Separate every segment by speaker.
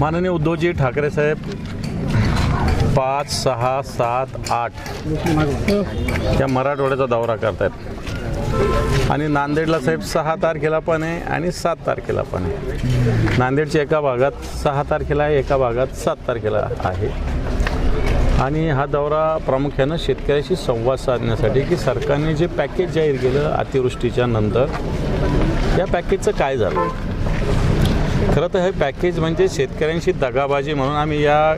Speaker 1: माननीय उद्धवजी ठाकरे साहेब पाच सहा सात आठ या मराठवाड्याचा दौरा करतायत. आणि नांदेडला साहेब सहा तारखेला पण आहे आणि सात तारखेला पण आहे. नांदेडच्या एका भागात सहा तारखेला आहे एका भागात सात तारखेला आहे. आणि हा दौरा प्रामुख्यानं शेतकऱ्याशी संवाद साधण्यासाठी की सरकारने जे पॅकेज जाहीर केलं अतिवृष्टीच्या नंतर या पॅकेजचं काय झालं? खरं तर हे पॅकेज म्हणजे शेतकऱ्यांशी दगाबाजी म्हणून आम्ही या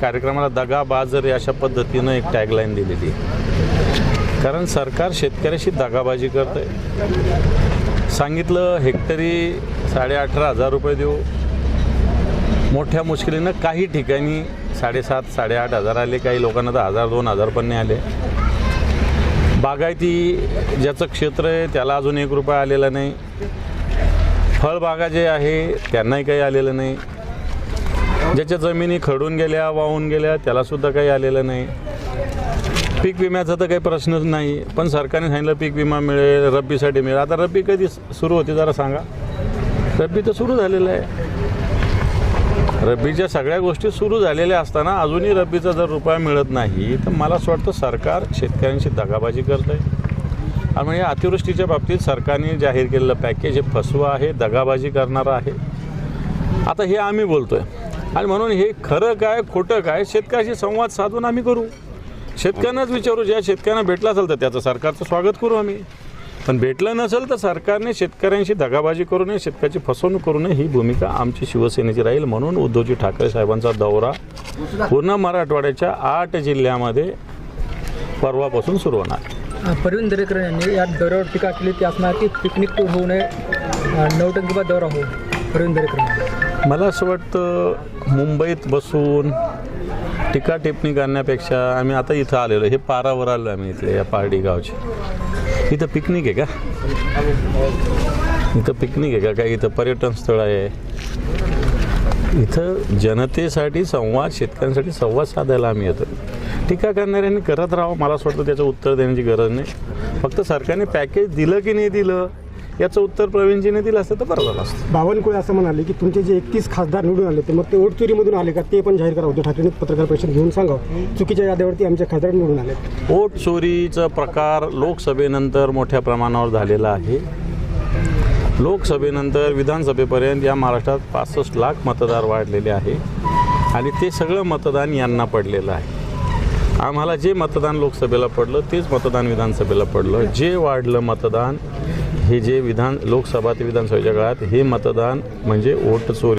Speaker 1: कार्यक्रमाला दगाबाजर अशा पद्धतीनं एक टॅगलाईन दिलेली आहे. कारण सरकार शेतकऱ्याशी दगाबाजी करतं आहे सांगितलं हेक्टरी साडे अठरा हजार रुपये देऊ. मोठ्या मुश्किलीनं काही ठिकाणी साडेसात साडेआठ हजार आले काही लोकांना तर हजार दोन हजार पण नाही आले. बागायती ज्याचं क्षेत्र आहे त्याला अजून एक रुपया आलेला नाही. फळबागा जे आहे त्यांनाही काही आलेलं नाही. ज्याच्या जमिनी खडून गेल्या वाहून गेल्या त्यालासुद्धा काही आलेलं नाही. पीक विम्याचा तर काही प्रश्नच नाही पण सरकारने सांगितलं पीक विमा मिळेल रब्बीसाठी मिळेल. आता रब्बी कधी सुरू होते जरा सांगा. रब्बी तर सुरू झालेलं आहे. रब्बीच्या सगळ्या गोष्टी सुरू झालेल्या असताना अजूनही रब्बीचा जर रुपया मिळत नाही तर मला असं वाटतं सरकार शेतकऱ्यांशी दगाबाजी करत आहे आणि म्हणजे अतिवृष्टीच्या बाबतीत सरकारने जाहीर केलेलं पॅकेज हे फसवं आहे दगाबाजी करणारं आहे. आता हे आम्ही बोलतोय. आणि म्हणून हे खरं काय खोटं काय शेतकऱ्याशी संवाद साधून आम्ही करू. शेतकऱ्यांनाच विचारू ज्या शेतकऱ्यांना भेटला असेल तर त्याचं सरकारचं स्वागत करू आम्ही. पण भेटलं नसेल तर सरकारने शेतकऱ्यांशी दगाबाजी करू नये शेतकऱ्याची फसवणूक करू नये ही भूमिका आमची शिवसेनेची राहील म्हणून उद्धवजी ठाकरे साहेबांचा दौरा पूर्ण मराठवाड्याच्या आठ जिल्ह्यामध्ये परवापासून सुरू होणार.
Speaker 2: परवीन दरेकर यांनी या दौऱ्यावर टीका केली ती असणार की पिकनिक टूर होऊ नये. अं, नौटंकीबाद दौरा हो परवीन दरेकर
Speaker 1: मला असं वाटतं मुंबईत बसून टीका टिप्पणी करण्यापेक्षा आम्ही आता इथं आलेलो हे पारावर आलो आम्ही इथले या पारडी गावचे. इथं पिकनिक आहे का? इथं पिकनिक आहे का? काय इथं पर्यटन स्थळ आहे? इथं जनतेसाठी संवाद शेतकऱ्यांसाठी संवाद साधायला आम्ही येतो. टीका करणाऱ्यांनी करत राहावं मला असं वाटतं त्याचं उत्तर देण्याची गरज नाही. फक्त सरकारने पॅकेज दिलं की नाही दिलं याचं उत्तर प्रवीणजीने दिलं असतं तर बरं झालं असतं.
Speaker 3: बावनकुळे असं म्हणाले की तुमचे जे एकतीस खासदार निवडून आले ते मग ते ओटचोरीमधून आले का? ते पण जाहीर करा. उद्धव ठाकरेंनी पत्रकार परिषद घेऊन सांगावं. चुकीच्या याद्यावरती आमचे खासदार निवडून आले
Speaker 1: पोट चोरीचा प्रकार लोकसभेनंतर मोठ्या प्रमाणावर झालेला आहे. लोकसभेनंतर विधानसभेपर्यंत या महाराष्ट्रात पासष्ट लाख मतदार वाढलेले आहे. आणि ते सगळं मतदान यांना पडलेलं आहे. आम्हाला जे मतदान लोकसभेला पडलं तेच मतदान विधानसभेला पडलं. जे वाढलं मतदान हे जे विधान लोकसभा ते विधानसभेच्या काळात हे मतदान म्हणजे वोट चोरी